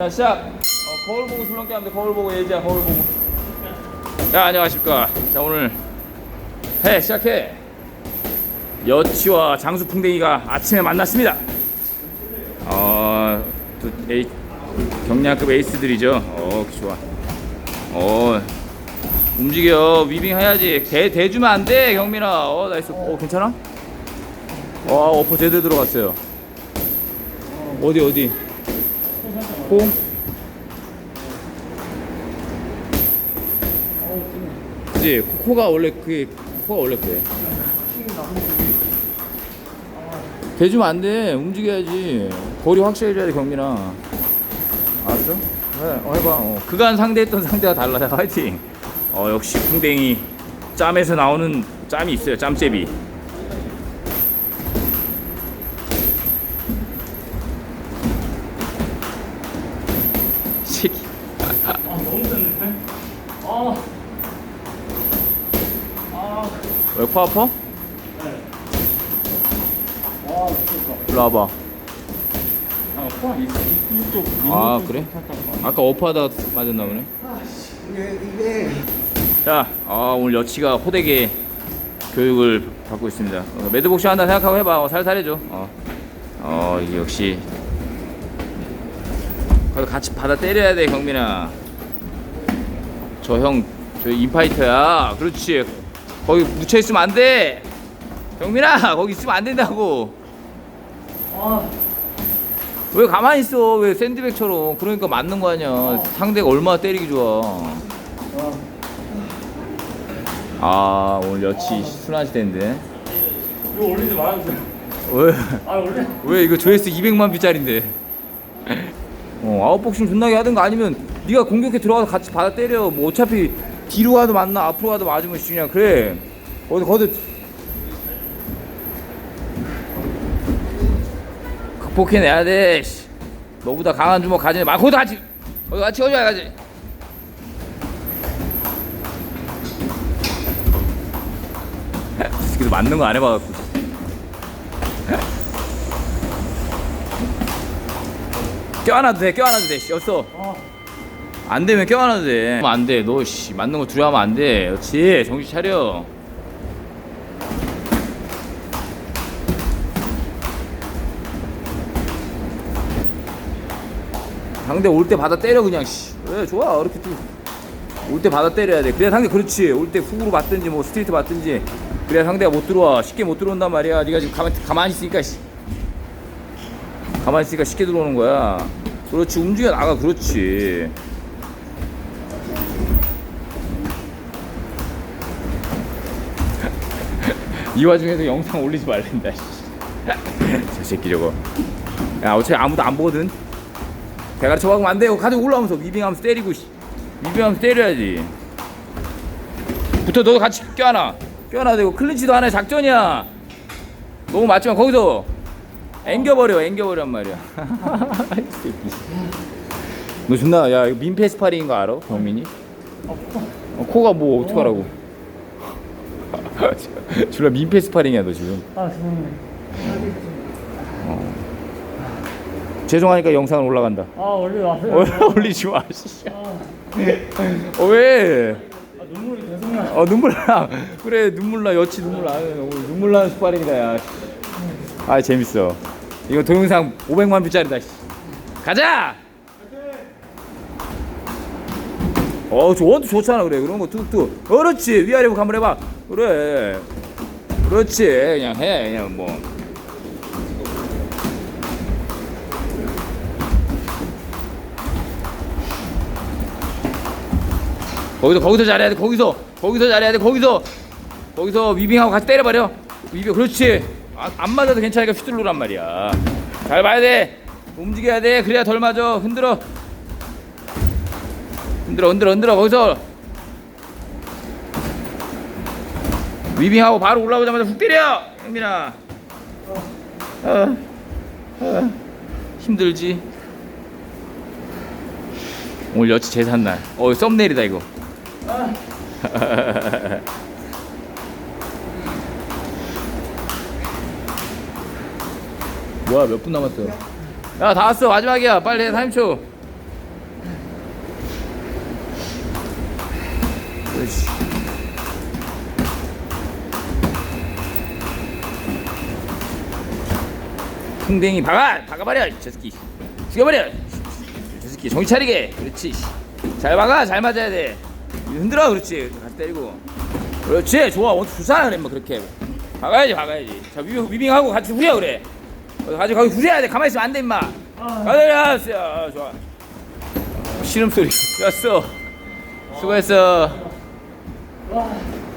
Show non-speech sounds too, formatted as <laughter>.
자 시작. 어, 거울 보고 술렁게 돼 거울 보고 예지야 거울 보고. 자 안녕하십니까. 자 오늘 해 시작해. 여치와 장수풍뎅이가 아침에 만났습니다. 어 두, 경량급 에이스들이죠. 어 좋아. 어 움직여. 위빙 해야지. 대, 대주면 안 돼 경민아. 어 나이스. 어 괜찮아? 어 어퍼 제대로 들어갔어요. 어디 어디 콩? 그지 코가 원래 그게 코가 원래 그래. 대주면 안 돼. 움직여야지. 거리 확실해져야 돼 경민아. 알았어? 해, 어, 해봐. 어. 그간 상대했던 상대가 달라. 자, 화이팅. 어 역시 풍뎅이 짬에서 나오는 짬이 있어요. 짬제비. 왜코 아파? 일로 와봐. 아 그래? 아까 어파하다 맞았나 보네. 자, 아, 오늘 여치가 호되게 교육을 받고 있습니다. 어, 매드복싱 한다 생각하고 해봐. 어, 살살해줘. 어, 어 이게 역시. 그래도 같이 받아 때려야 돼, 경민아. 저 형, 저 인파이터야. 그렇지. 거기 묻혀 있으면 안 돼. 경민아, <laughs> 거기 있으면 안 된다고. 왜 가만히 있어? 왜 샌드백처럼? 그러니까 맞는 거 아니야. 상대가 얼마나 때리기 좋아. 아, 오늘 여치 순환 시대인데. 이거 올리지 말아주세요. 왜? 아 원래 왜 이거 조회수 200만 뷰짜리인데? 어, 아웃복싱 존나게 하든가 아니면 네가 공격해 들어가서 같이 받아 때려. 뭐 어차피 뒤로 가도 맞나 앞으로 가도 맞으면 씨 그냥 그래. 어디 거기 극복해내야 돼. 씨. 너보다 강한 주먹 가지네. 마 거기다 같이 거기 같이 어디 가지. 그래도 맞는 거 안 해봐갖고. <laughs> 껴안아도 돼, 껴안아도 돼. 씨, 없어. 안 되면 껴안아도 돼. 안 돼. 너 씨, 맞는 거 두려워하면 안 돼. 그렇지. 정신 차려. 상대 올 때 받아 때려 그냥 씨. 왜 좋아. 이렇게 올때 받아 때려야 돼. 그래야 상대 그렇지. 올 때 훅으로 받든지 뭐 스트레이트 받든지. 그래야 상대가 못 들어와. 쉽게 못 들어온단 말이야. 네가 지금 가만 가만히 있으니까 씨. 가만히 있으니까 쉽게 들어오는 거야. 그렇지, 움직여 나가, 그렇지. 이 와중에도 영상 올리지 말란다, 씨. <laughs> 저 새끼 저거. 야, 어차피 아무도 안 보거든. 대가리 쳐박으면 안 돼요. 가지고 올라오면서 위빙하면서 때리고, 씨. 위빙하면서 때려야지. 붙어, 너도 같이 껴안아. 껴안아 되고, 클린치도 하나의 작전이야. 너무 맞지만 거기서 앵겨버려 앵겨버란 말이야. <laughs> 너 존나 야 이거 민폐 스파링인 거 알아 경민이? 어, 코가 뭐 어떡하라고 <laughs> 졸라 민폐 스파링이야 너 지금 아 죄송해요. 죄송하니까 영상은 올라간다 아 원래 왔어요. 어, <laughs> 올리지 마 씨. 아, 어, 왜? 아, 눈물이 계속 나. 어 눈물 나 그래 눈물 나 여치 눈물 나 눈물 나는 스파링이다 야. 아 재밌어 이거 동영상 500만 뷰짜리다 씨. 가자 어 저것도 좋잖아. 그래. 그런 거 툭툭. 그렇지. 위아래 한번 해봐. 그래. 그렇지. 그냥 해. 그냥 뭐. 거기서 거기서 잘해야 돼. 거기서. 거기서 잘해야 돼. 거기서. 거기서 위빙하고 같이 때려버려. 위빙. 그렇지. 아, 안 맞아도 괜찮으니까 휘둘르란 말이야. 잘 봐야 돼. 움직여야 돼. 그래야 덜 맞아. 흔들어 흔들어 흔들어 흔들어 거기서. 위빙하고 바로 올라오자마자 훅 때려! 형민아. 어, 어, 힘들지? 오늘 여치 제삿날. 어 썸네일이다 이거. <laughs> 뭐야 몇 분 남았어? 야다 왔어. 마지막이야. 빨리 해 타임초 그렇지. 풍뎅이 박아 박아버려 저 새끼 죽여버려. 저 새끼 정신 차리게. 그렇지. 잘 박아 잘 맞아야 돼. 흔들어 그렇지. 같이 때리고. 그렇지. 좋아. 원투 좋잖아 그래 뭐 그렇게. 박아야지 박아야지. 자 위빙, 위빙하고 같이 후려 그래. 어, 같이 거기 후려야 돼. 가만히 있으면 안 돼 임마. 가자 야 좋아. 신음 소리. <laughs> 좋았어. 수고했어 와.